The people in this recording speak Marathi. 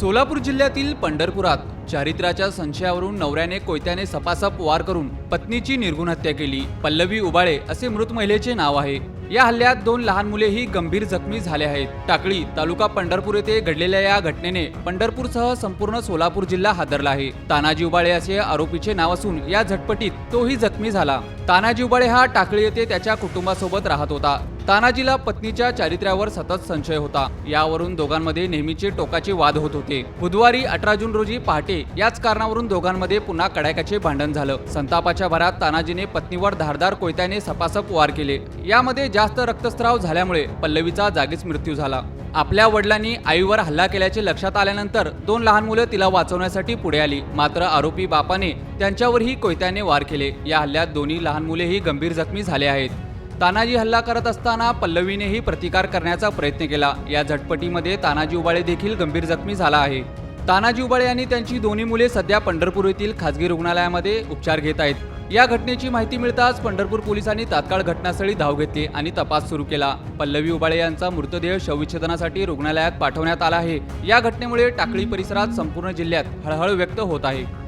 सोलापूर जिल्ह्यातील पंढरपुरात. चारित्र्याच्या संशयावरून नवऱ्याने कोयत्याने सपासप वार करून पत्नीची निर्गुण हत्या केली. पल्लवी उबाळे असे मृत महिलेचे नाव आहे. या हल्ल्यात दोन लहान मुलेही गंभीर जखमी झाले आहेत. टाकळी तालुका पंढरपूर येथे घडलेल्या या घटनेने पंढरपूरसह संपूर्ण सोलापूर जिल्हा हादरला आहे. तानाजी उबाळे असे आरोपीचे नाव असून या झटपटीत तोही जखमी झाला. तानाजी उबाळे हा टाकळी येथे त्याच्या कुटुंबासोबत राहत होता. तानाजीला पत्नीच्या चारित्र्यावर सतत संशय होता. यावरून दोघांमध्ये नेहमीचे टोकाचे वाद होत होते. बुधवारी अठरा जून रोजी पहाटे याच कारणावरून दोघांमध्ये पुन्हा कडाक्याचे भांडण झालं. संतापाच्या भरात तानाजीने पत्नीवर धारदार कोयत्याने सपासप वार केले. यामध्ये जास्त रक्तस्राव झाल्यामुळे पल्लवीचा जागीच मृत्यू झाला. आपल्या वडिलांनी आईवर हल्ला केल्याचे लक्षात आल्यानंतर दोन लहान मुलं तिला वाचवण्यासाठी पुढे आली. मात्र आरोपी बापाने त्यांच्यावरही कोयत्याने वार केले. या हल्ल्यात दोन्ही लहान मुलेही गंभीर जखमी झाले आहेत. तानाजी हल्ला करत असताना पल्लवीनेही प्रतिकार करण्याचा प्रयत्न केला. या झटपटीमध्ये तानाजी उबाळे देखील गंभीर जखमी झाला आहे. तानाजी उबाळे यांनी त्यांची दोन्ही मुले सध्या पंढरपूर येथील खासगी रुग्णालयामध्ये उपचार घेत आहेत. या घटनेची माहिती मिळताच पंढरपूर पोलिसांनी तात्काळ घटनास्थळी धाव घेतली आणि तपास सुरू केला. पल्लवी उबाळे यांचा मृतदेह शवविच्छेदनासाठी रुग्णालयात पाठवण्यात आला आहे. या घटनेमुळे टाकळी परिसरात संपूर्ण जिल्ह्यात हळहळ व्यक्त होत आहे.